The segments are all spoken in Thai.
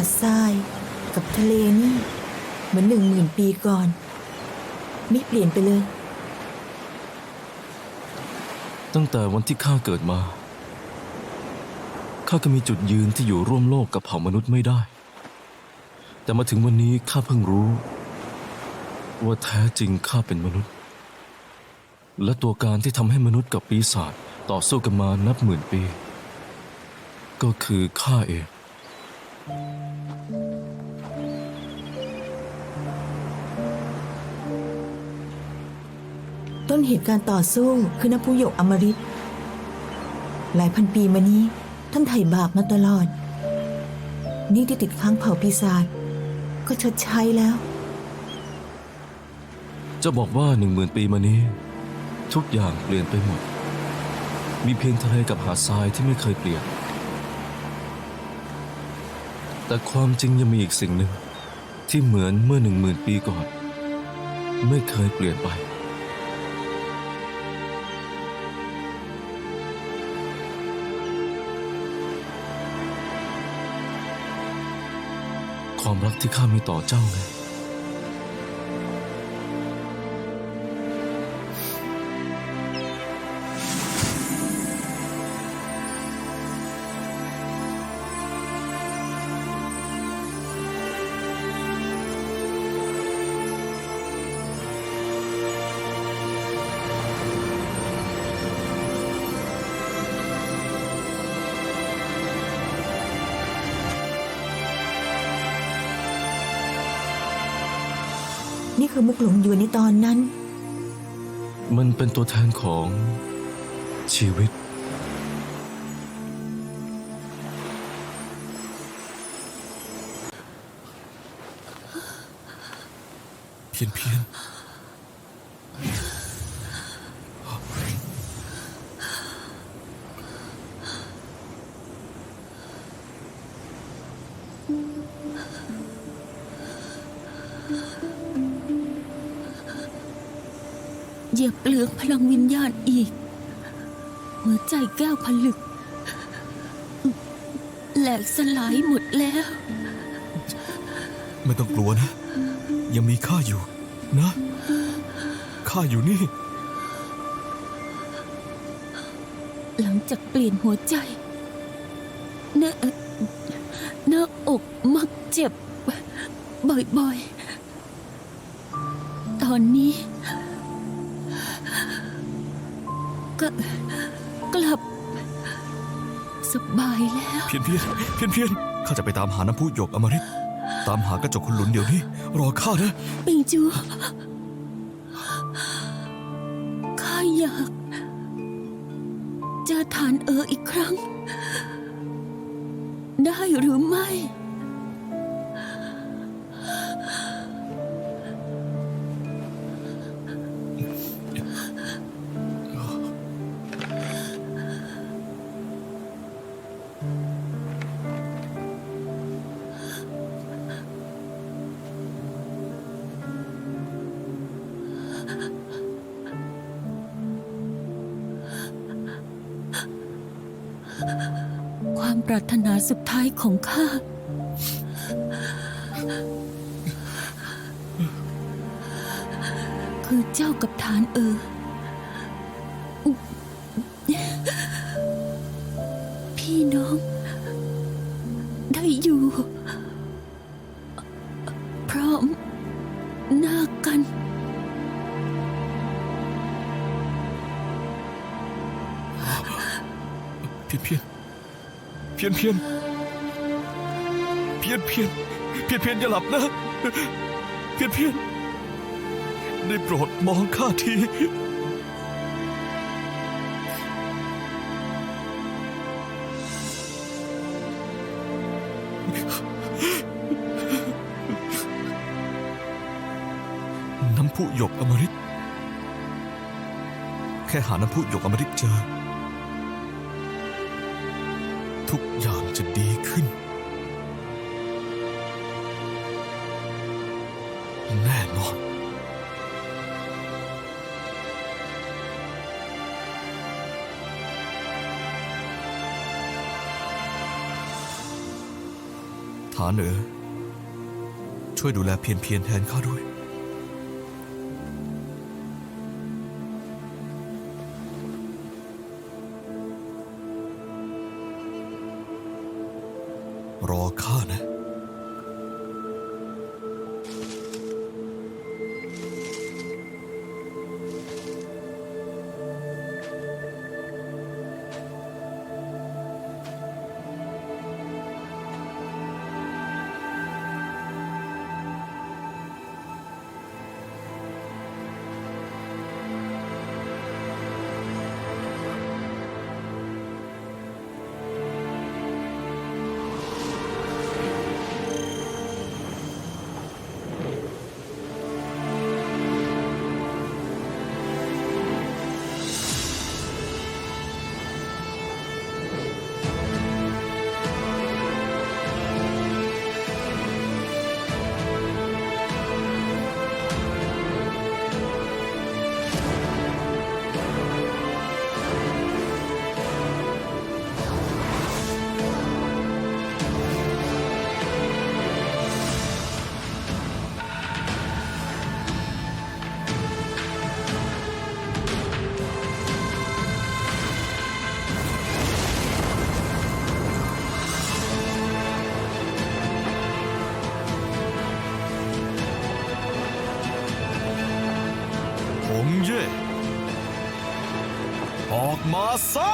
าดทรายกับทะเลนี่ เหมือนหนึ่งหมื่นปีก่อน ไม่เปลี่ยนไปเลย ตั้งแต่วันที่ข้าเกิดมา ข้าก็มีจุดยืนที่อยู่ร่วมโลกกับเผ่ามนุษย์ไม่ได้ แต่มาถึงวันนี้ข้าเพิ่งรู้ ว่าแท้จริงข้าเป็นมนุษย์ และตัวการที่ทำให้มนุษย์กับปีศาจต่อสู้กันมานับหมื่นปี ก็คือข้าเอง ต้นเหตุการต่อสู้คือน้ำพุหยกอมฤตหลายพันปีมานี้ท่านไถ่บาปมาตลอด นี่ที่ติดค้างเผ่าปีศาจก็ชดใช้แล้วจะบอกว่าหนึ่งหมื่นปีมานี้ ทุกอย่างเปลี่ยนไปหมด มีเพียงทะเลกับหาดทรายที่ไม่เคยเปลี่ยน แต่ความจริงยังมีอีกสิ่งหนึ่งที่เหมือนเมื่อหนึ่งหมื่นปีก่อน ไม่เคยเปลี่ยนไป ความรักที่ข้ามีต่อเจ้าไง นี่คือมุกหลงอยู่ในตอนนั้น มันเป็นตัวแทนของชีวิต เพียนเพียน ผลึก แหลกสลายหมดแล้ว ไม่ต้องกลัวนะ ยังมีข้าอยู่นะ ข้าอยู่นี่ หลังจากเปลี่ยนหัวใจหน้าหน้าอกมักเจ็บ บ่อยๆ ตอนนี้ ก็กลับ สบายแล้ว เพียนเพียนเพียนเพียนข้าจะไปตามหาน้ำพุหยกอมฤตตามหากระจกคุณหลุนเดี๋ยวนี้ รอข้านะปิงจูข้าอยาก เจอฐานเอออีกครั้ง ได้หรือไม่ รารถนาสุดท้ายของข้า คือเจ้ากับฐานเออ พี่น้อง ได้อยู่ พร้อมหน้ากันเพียนเพียนเพียนเพียนเพียนเพียนเพียนเพียนอย่าหลับนะ เพียนเพียนได้โปรดมองข้าทีน้ำพุหยกอมฤตแค่หาน้ำพุหยกอมฤตเจอ ทุกอย่างจะดีขึ้น แน่นอนฐานเอ๋อช่วยดูแลเพียนเพียนแทนข้าด้วย อก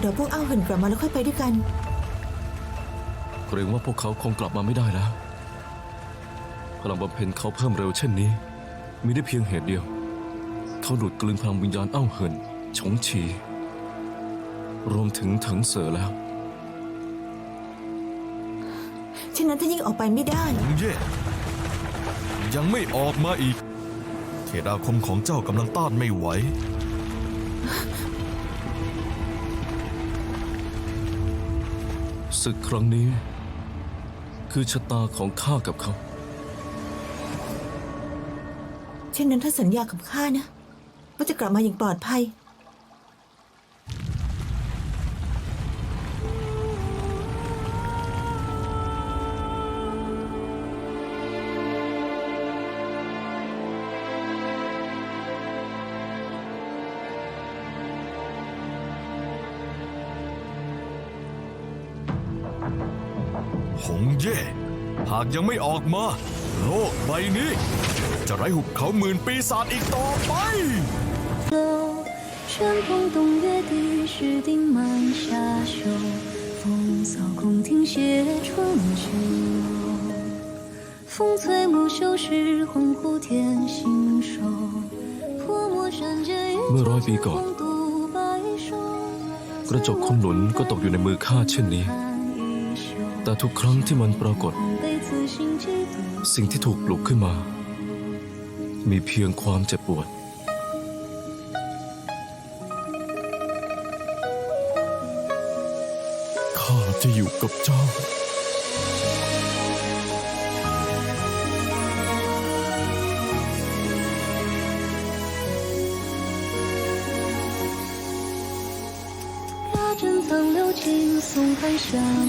เดี๋ยวพวกเอ้าเหินกลับมาแล้วค่อยไปด้วยกัน เกรงว่าพวกเขาคงกลับมาไม่ได้แล้ว พลังบำเพ็ญเขาเพิ่มเร็วเช่นนี้ มีได้เพียงเหตุเดียว เขาดูดกลืนพลังวิญญาณเอ้าเหินฉงฉี รวมถึงเถิงเสือแล้วฉะนั้นถ้ายิ่งออกไปไม่ได้หงเย่ยังไม่ออกมาอีกเทดาคมของเจ้ากำลังต้านไม่ไหว ศึกครั้งนี้ คือชะตาของข้ากับเขา เช่นนั้นถ้าสัญญากับข้านะ ว่าจะกลับมาอย่างปลอดภัยากยังไม่ออกมา โลกใบนี้ จะไร้หุบเขาหมื่นปีศาจอีกต่อไป 旋风动月地，石钉满下袖，风扫空庭斜春秋。风吹木秀是黄虎添新手，泼墨山间一 เมื่อร้อย 朝 ปี 见 ก่อน 风度白首。 กระจกคนหนุนก็ตกอยู่ในมือข้าเช่นนี้ 看一宿， แต่ทุกครั้งที่มันปรากฏ 被此心几度。 สิ่งที่ถูกปลุกขึ้นมา มีเพียงความเจ็บปวด ข้าจะอยู่กับเจ้า 八阵苍流尽，松寒香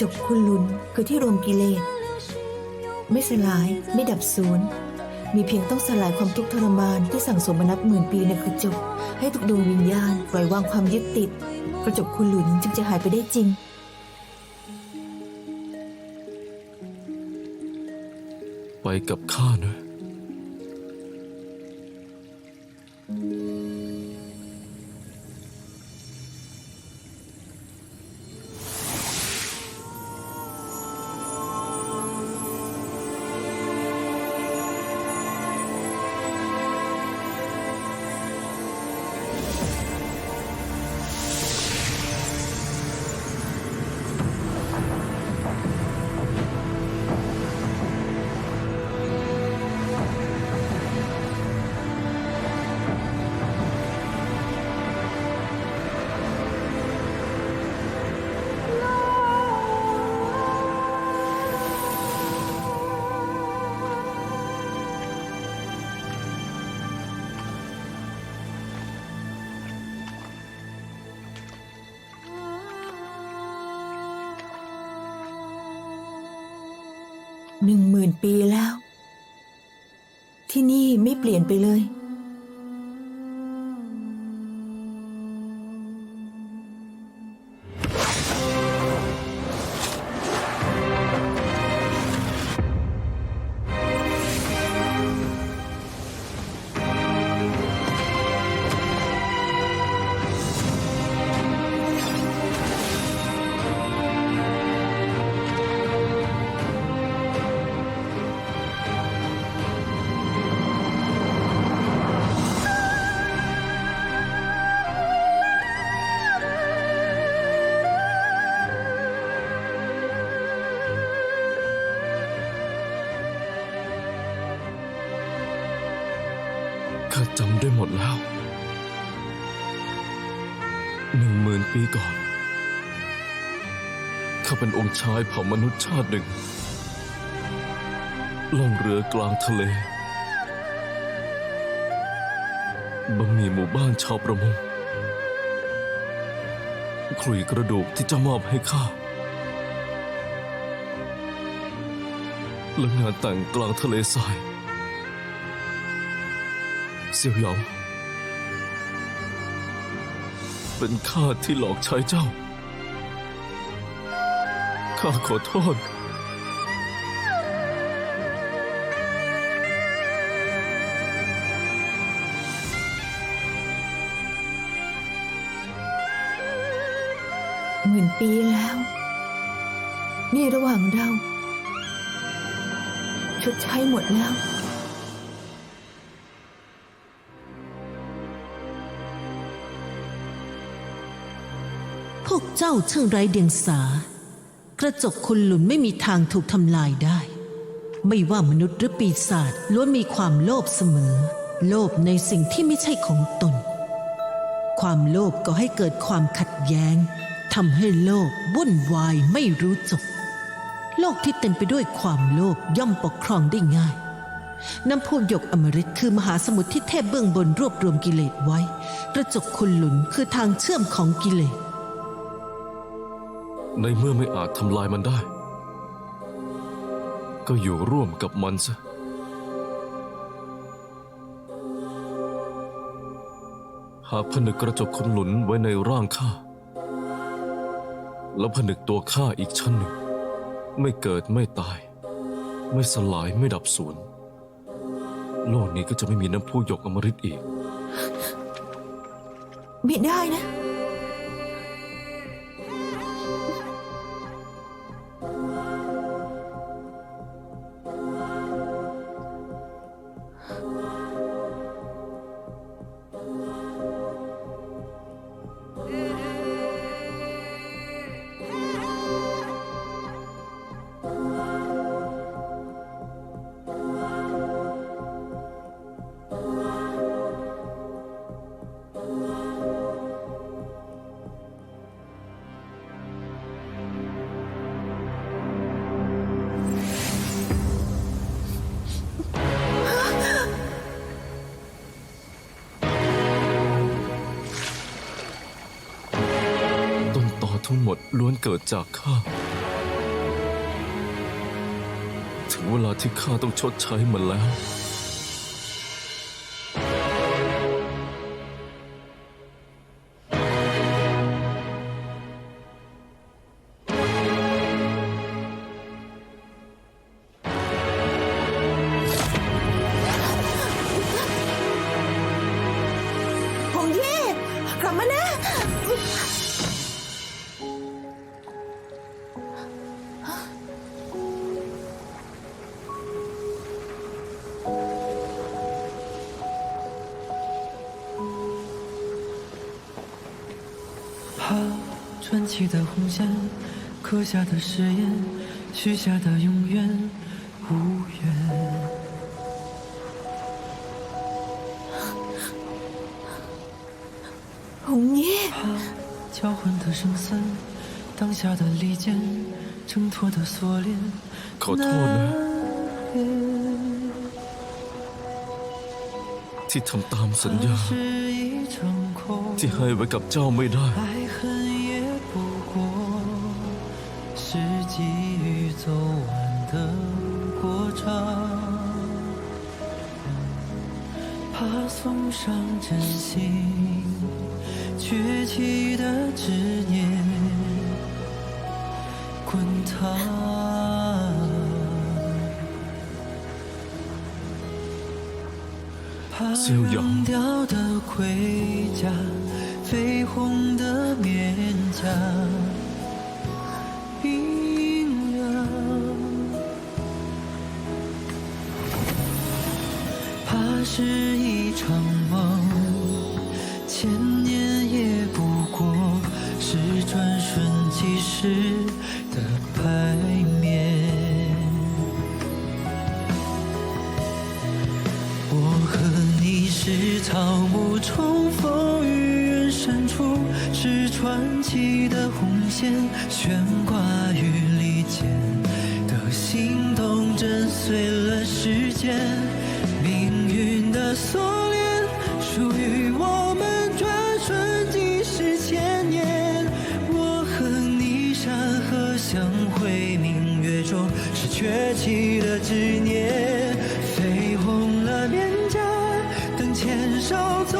จบคุณลุนคือที่รวมกิเลส ไม่สลายไม่ดับสูญมีเพียงต้องสลายความทุกข์ทรมานที่สั่งสมมานับหมื่นปีในกระจกให้ทุกดวงวิญญาณปล่อยวางความยึดติด กระจกคุณหลุนจึงจะหายไปได้จริง ไปกับข้านะ หนึ่งหมื่นปีแล้ว ที่นี่ไม่เปลี่ยนไปเลย จำได้หมดแล้วหนึ่งหมื่นปีก่อน ข้าเป็นองค์ชายเผ่ามนุษย์ชาติหนึ่ง ล่องเรือกลางทะเลบะหมี่หมู่บ้านชาวประมงขลุยกระดูกที่จะมอบให้ข้าและงานแต่งกลางทะเลทราย เสี่ยวหยางเป็นข้าที่หลอกใช้เจ้า ข้าขอโทษ หมื่นปีแล้ว นี่ระหว่างเราชดใช้หมดแล้ว เจ้าช่างไร้เดียงสา กระจกคุณหลุนไม่มีทางถูกทำลายได้ ไม่ว่ามนุษย์หรือปีศาจล้วนมีความโลภเสมอ โลภในสิ่งที่ไม่ใช่ของตน ความโลภก็ให้เกิดความขัดแย้งทำให้โลกวุ่นวายไม่รู้จบ โลกที่เต็มไปด้วยความโลภย่อมปกครองได้ง่ายน้ำพุหยกอมฤตคือมหาสมุทรที่เทพเบื้องบนรวบรวมกิเลสไว้ กระจกคุณหลุนคือทางเชื่อมของกิเลส ในเมื่อไม่อาจทำลายมันได้ ก็อยู่ร่วมกับมันซะหากผนึกกระจกคนหลุนไว้ในร่างข้า แล้วผนึกตัวข้าอีกชั้นหนึ่ง ไม่เกิดไม่ตาย ไม่สลายไม่ดับสูญโลกนี้ก็จะไม่มีน้ำพุหยกอมฤตอีก ไม่ได้นะ ทั้งหมดล้วนเกิดจากข้า ถึงเวลาที่ข้าต้องชดใช้มันแล้ว 啊，传奇的红线，刻下的誓言，许下的永远无缘。红叶，啊，交换的生死，当下的利剑，挣脱的锁链。 ขอโทษนะ ที่ทำตามสัญญา 是一场空， ที่ให้ไว้กับเจ้าไม่ได้ 爱 走完的过场。怕送上真心，崛起的执念滚烫。怕扔掉的盔甲，绯红的面颊，是一场梦，千年也不过是转瞬即逝的拍面。我和你是草木重逢于远山处，是传奇的红线，悬挂于利剑的心动，震碎了时间，锁链属于我们，转瞬即逝千年。我和你山河相会，明月中是崛起的执念，绯红了脸颊，等牵手走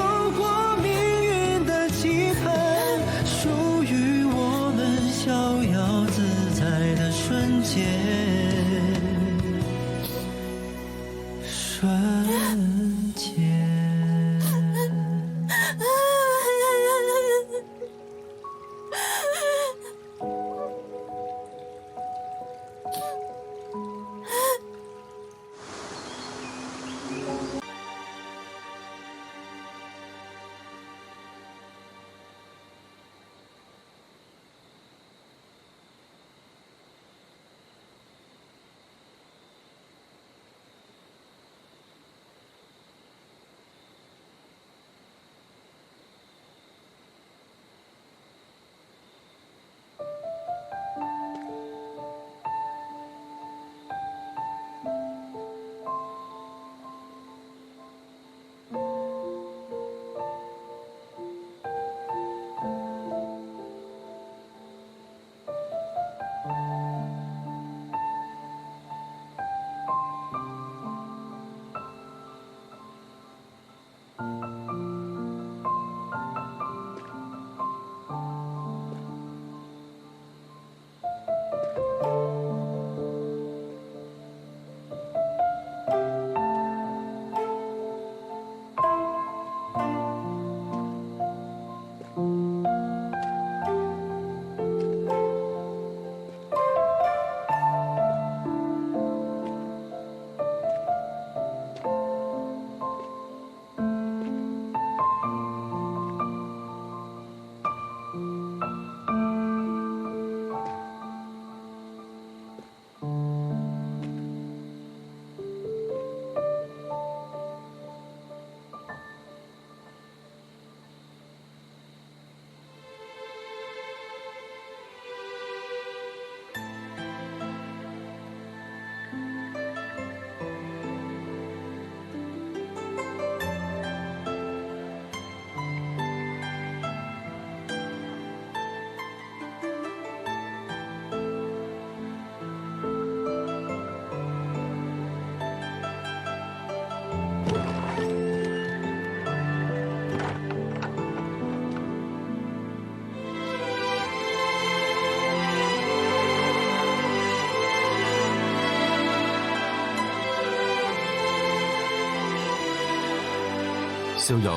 ซียวเหยา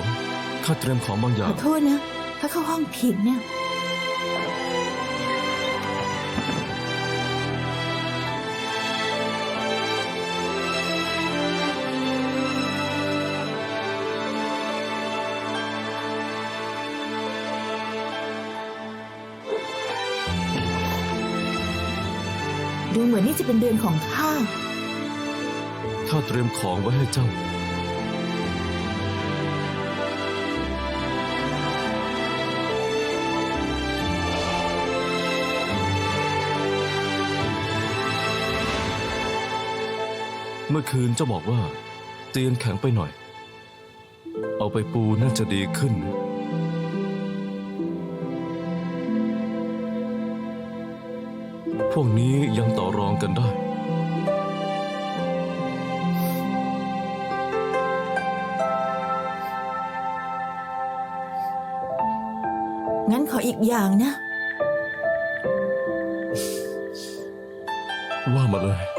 ข้าเตรียมของบางอขย่าองโทษนะถ้าเข้าห้องผิดเนี่ย ดูเหมือนนี่จะเป็นเดือนของข้า ข้าเตรียมของไว้ให้เจ้า เมื่อคืนเจ้าบอกว่า เตียงแข็งไปหน่อย เอาไปปูน่าจะดีขึ้น พวกนี้ยังต่อรองกันได้ งั้นขออีกอย่างนะ ว่ามาเลย